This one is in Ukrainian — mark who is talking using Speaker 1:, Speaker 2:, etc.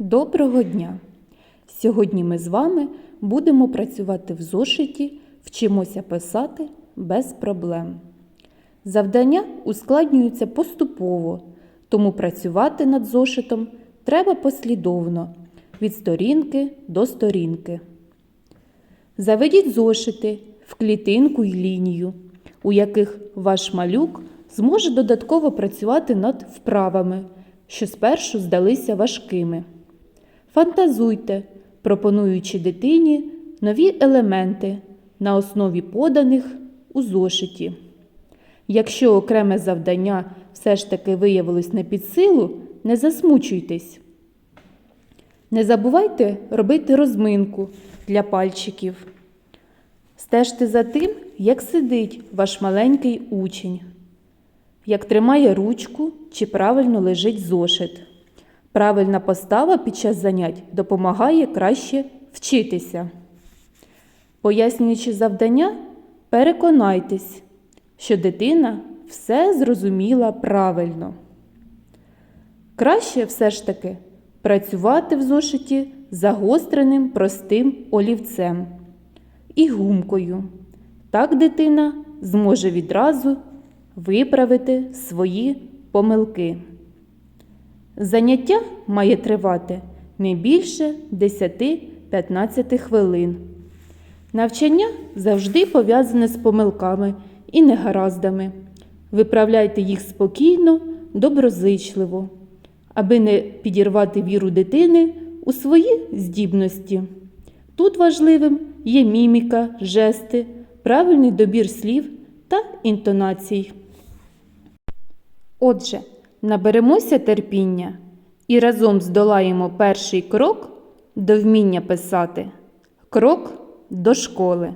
Speaker 1: Доброго дня! Сьогодні ми з вами будемо працювати в зошиті, вчимося писати без проблем. Завдання ускладнюються поступово, тому працювати над зошитом треба послідовно від сторінки до сторінки. Заведіть зошити в клітинку й лінію, у яких ваш малюк зможе додатково працювати над вправами, що спершу здалися важкими. Фантазуйте, пропонуючи дитині нові елементи на основі поданих у зошиті. Якщо окреме завдання все ж таки виявилось не під силу, не засмучуйтесь. Не забувайте робити розминку для пальчиків. Стежте за тим, як сидить ваш маленький учень, як тримає ручку чи правильно лежить зошит. Правильна постава під час занять допомагає краще вчитися. Пояснюючи завдання, переконайтесь, що дитина все зрозуміла правильно. Краще все ж таки працювати в зошиті загостреним простим олівцем і гумкою. Так дитина зможе відразу виправити свої помилки. Заняття має тривати не більше 10-15 хвилин. Навчання завжди пов'язане з помилками і негараздами. Виправляйте їх спокійно, доброзичливо, аби не підірвати віру дитини у свої здібності. Тут важливим є міміка, жести, правильний добір слів та інтонацій. Отже, наберемося терпіння і разом здолаємо перший крок до вміння писати крок до школи.